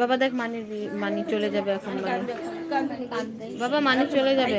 বাবা দেখ মানি মানি চলে যাবে এখন বাবা। মানি চলে যাবে।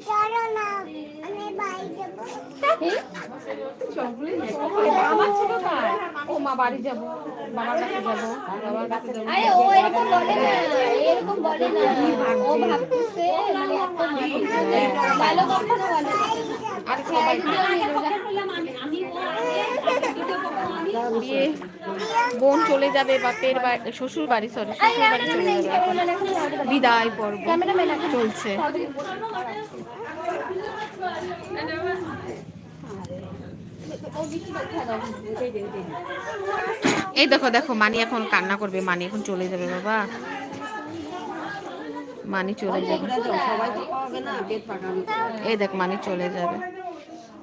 চলো না আমি বাড়ি যাব। ও মা বাড়ি যাব। বাবার কাছে যাব। বাবার কাছে যাব। আরে ও এরকম বলে না। এরকম বলে না। ও ভাবতেছে মানে ভালো কখনো বলে। আর সবাই বিয়ে। বোন চলে যাবে বাপের বাড়ি শ্বশুর বাড়ি সরি শ্বশুর বাড়ি চলে যাবে। বিদায় পর্ব চলছে। এই দেখো দেখো, মানি এখন কান্না করবে, মানি এখন চলে যাবে, বাবা। মানি চলে যাবে। এই দেখ, মানি চলে যাবে।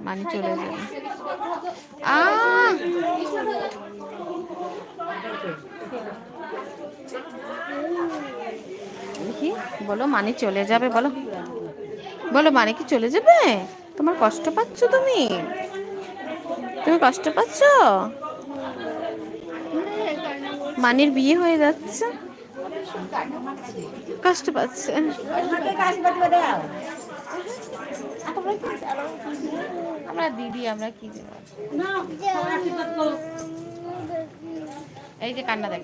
মানি চলে যাবে। আহ! দেখি, বলো, মানি চলে যাবে, বলো। বলো মানে কি চলে যাবে? তোমার কষ্ট পাচ্ছ তুমি? তুমি কষ্ট পাচ্ছ? মানির বিয়ে হয়ে যাচ্ছে। কষ্ট পাচ্ছে। আমরা দিদি, আমরা কি এই যে কান্না দেখ।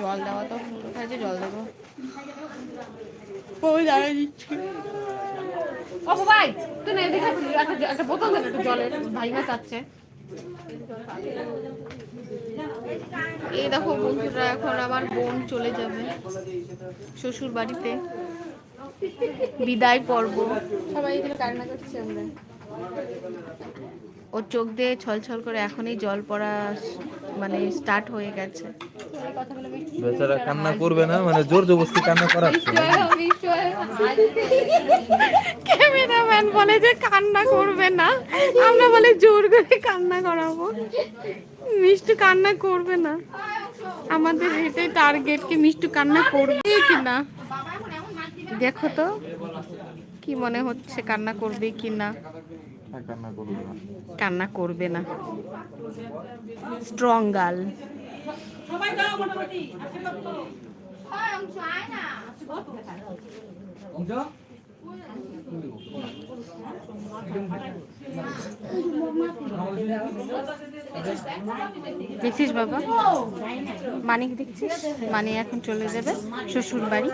জল দেওয়া তো কোথায় যে জল দেবো ওই দাঁড়িয়ে দিচ্ছি ও ভাই তুই না এদিকে একটা একটা বোতল দেন একটু জলের চাচ্ছে। এই দেখো বন্ধুরা এখন আমার বোন চলে যাবে শ্বশুর বাড়িতে। বিদায় পর্ব। সবাই এগুলো কান্না করছে আমরা। ওর চোখ দিয়ে ছলছল করে এখনই জল পড়া মানে স্টার্ট হয়ে গেছে। বেচারা কান্না করবে না মানে জোর জবরদস্তি কান্না করাচ্ছে। ক্যামেরাম্যান বলে যে কান্না করবে না। আমরা বলে জোর করে কান্না করাবো। মিষ্টু কান্না করবে না। আমাদের এটাই টার্গেট কি মিষ্টু কান্না করবে কি না দেখো তো কি মনে হচ্ছে কান্না করবে কি না কান্না করবে না। স্ট্রং গার্ল দেখছিস বাবা? মানিক দেখছিস? মানে এখন চলে যাবে শ্বশুর বাড়ি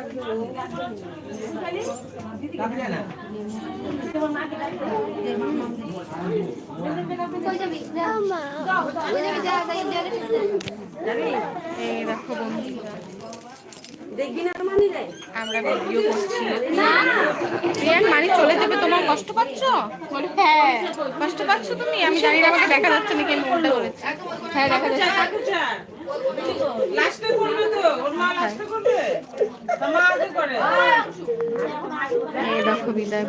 আমরা করছি মানি চলে যাবে তোমার কষ্ট পাচ্ছ হ্যাঁ কষ্ট পাচ্ছ তুমি আমি জানি না আমাকে দেখা যাচ্ছে নাকি আমি উল্টা বলেছি হ্যাঁ দেখা যাচ্ছে এই বিদায়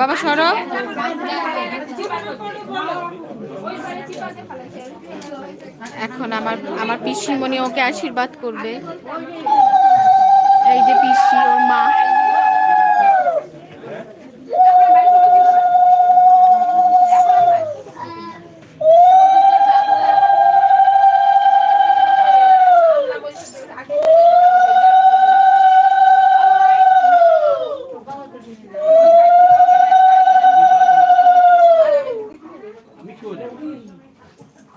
বাবা, সরো। এখন আমার আমার পিসিমণি ওকে আশীর্বাদ করবে। এই যে পিসি, ওর মা।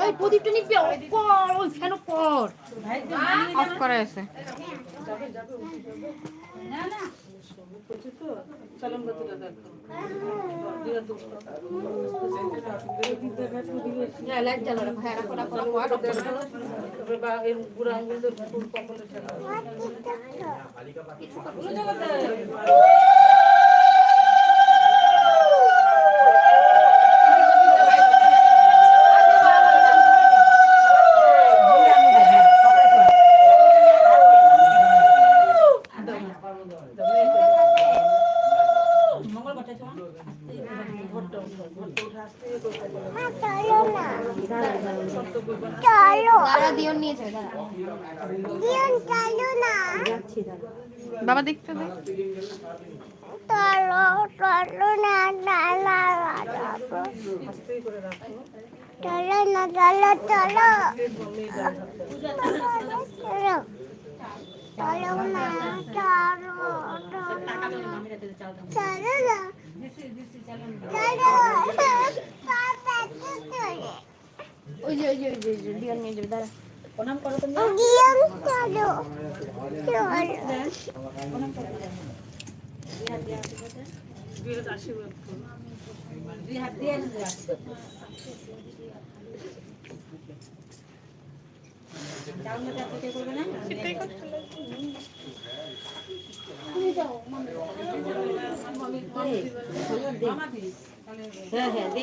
ওই প্রদীপটা নিবি পর ওই ফ্যান পর অফ করা আছে। লাইট জ্বালা রাখো হ্যাঁ রাখো রাখো রাখো আর দাঁড়া দিও নিয়েছে দাঁড়া বাবা দেখতে দে চলো না চলো চলো চলো চলো না চলো চলো না চলো ওই যে ওই যে ওই যে, নিয়ে যাবে দাঁড়া গিয়াম চলো চলো হ্যাঁ হ্যাঁ দে।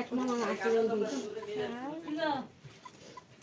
এক মামা আশীর্বাদ দিই মামা না কত দাদু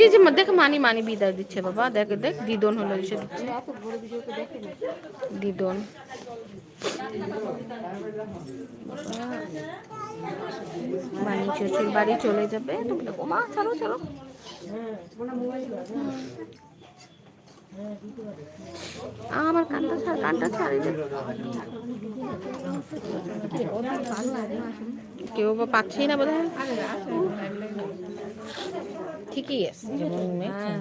যে যে দেখ মানি মানি বিদায় দিচ্ছে বাবা, দেখ দেখ, দিদন হলো এসে দিচ্ছে। দিদন। মানি শ্বশুর বাড়ি চলে যাবে। তুমি দেখো, মা চলো চলো আমার কানটা ছাড় কানটা ছাড়ি। কেউ বা পাচ্ছেই না বোধ ঠিকই আছে। হ্যাঁ,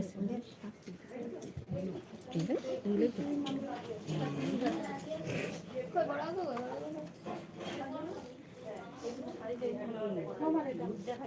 আছে। দেখা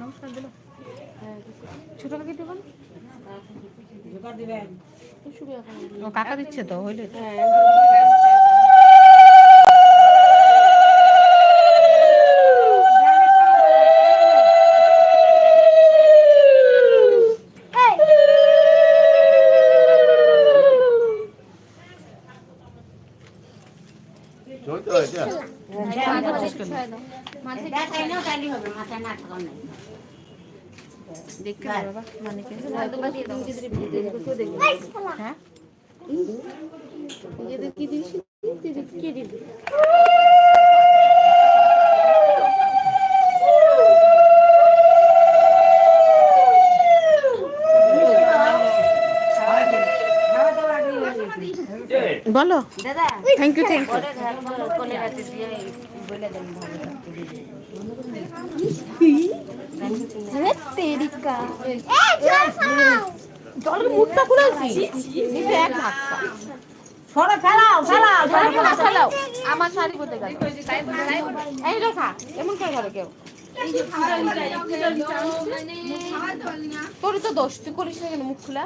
নমস্কার দিল ছোট কাকি দেবেন কাকা দিচ্ছে তো। হইলে তো। চলতে হয় এটা? দেখাই নাও তাহলে হবে মাথায় না থাকার নাই দেখতে বাবা মানে হ্যাঁ কি দিবি বলো। দাদা থ্যাংক ইউ থ্যাংক ইউ ওরে ঘর কোলে রাতে দিয়ে বলে দেন ভালো থাকতে দিদি জলের মুখটা খুলে এক ধাক্কা সরে ফেলাও ফেলাও শাড়ি ফেলাও। আমার শাড়ি কোথায় গেল। এই রেখা এমন করে করে কেউ। তোর তো দোষ তুই করিস না কেন মুখ খোলা?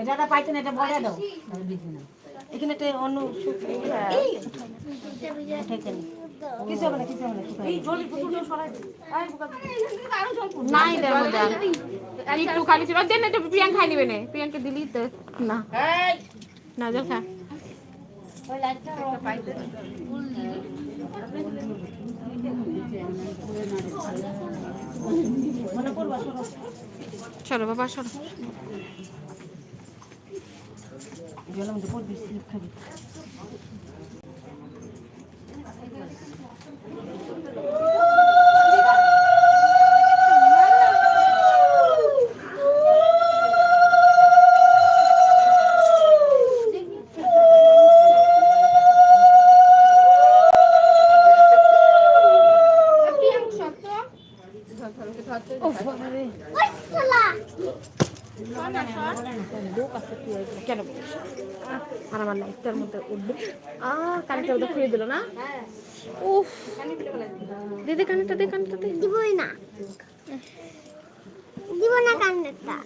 এটা পাইতেন এটা এখানে একটা অন্য দে নাই প্রিয়াঙ্ক খাই নিবে না প্রিয়াঙ্কা দিলি না। খা মনে করবা চলো বাবা সরো জলের মধ্যে পড়বি স্লিপ খাবি ও লোক আছে কি হয়েছিল কেন বলিস আর আমার লাইফটার মধ্যে উঠবে আ কানেরটা ওটা খুঁজে দিল না উফ দিদি কানেরটা দে কানেরটা দে দিবই না দিব না কানেরটা